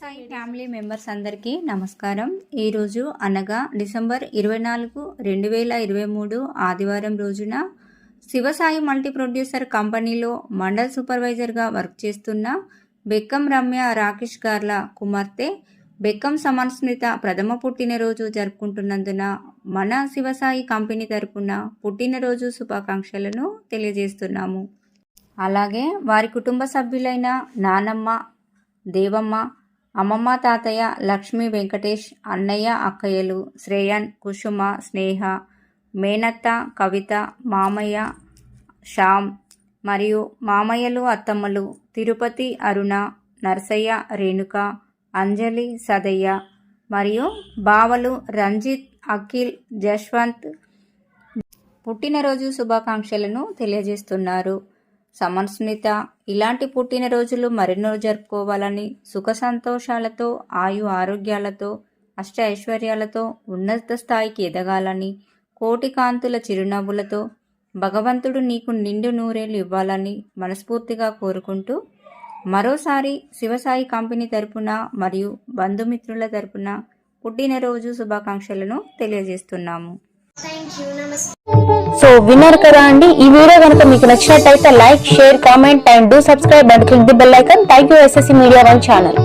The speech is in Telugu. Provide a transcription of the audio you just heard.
సాయి ఫ్యామిలీ మెంబర్స్ అందరికీ నమస్కారం. ఈరోజు అనగా డిసెంబర్ ఇరవై నాలుగు రెండు వేల ఇరవై మూడు ఆదివారం రోజున శివసాయి మల్టీ ప్రొడ్యూసర్ కంపెనీలో మండల్ సూపర్వైజర్గా వర్క్ చేస్తున్న బెక్కం రమ్య రాకేష్ గార్ల కుమార్తె బెక్కం సమన్స్మిత ప్రథమ పుట్టినరోజు జరుపుకుంటున్నందున మన శివసాయి కంపెనీ తరపున పుట్టినరోజు శుభాకాంక్షలను తెలియజేస్తున్నాము. అలాగే వారి కుటుంబ సభ్యులైన నానమ్మ దేవమ్మ అమ్మమ్మ తాతయ్య లక్ష్మీ వెంకటేష్ అన్నయ్య అక్కయ్యలు శ్రేయన్ కుసుమ స్నేహ మేనత్త కవిత మామయ్య శ్యామ్ మరియు మామయ్యలు అత్తమ్మలు తిరుపతి అరుణ నర్సయ్య రేణుక అంజలి సదయ్య మరియు బావలు రంజిత్ అఖిల్ జశ్వంత్ పుట్టినరోజు శుభాకాంక్షలను తెలియజేస్తున్నారు. సమన్స్మిత ఇలాంటి పుట్టినరోజులు మరెన్నో జరుపుకోవాలని సుఖ సంతోషాలతో ఆయు ఆరోగ్యాలతో అష్ట ఐశ్వర్యాలతో ఉన్నత స్థాయికి ఎదగాలని కోటి కాంతుల చిరునవ్వులతో భగవంతుడు నీకు నిండు నూరేళ్ళు ఇవ్వాలని మనస్ఫూర్తిగా కోరుకుంటూ మరోసారి శివసాయి కంపెనీ తరపున మరియు బంధుమిత్రుల తరపున పుట్టినరోజు శుభాకాంక్షలను తెలియజేస్తున్నాము. సో విన్నారు కదా అండి ఈ వీడియో కనుక మీకు నచ్చినట్టయితే like share comment and do subscribe and click the bell icon. Thank you SSC media one channel.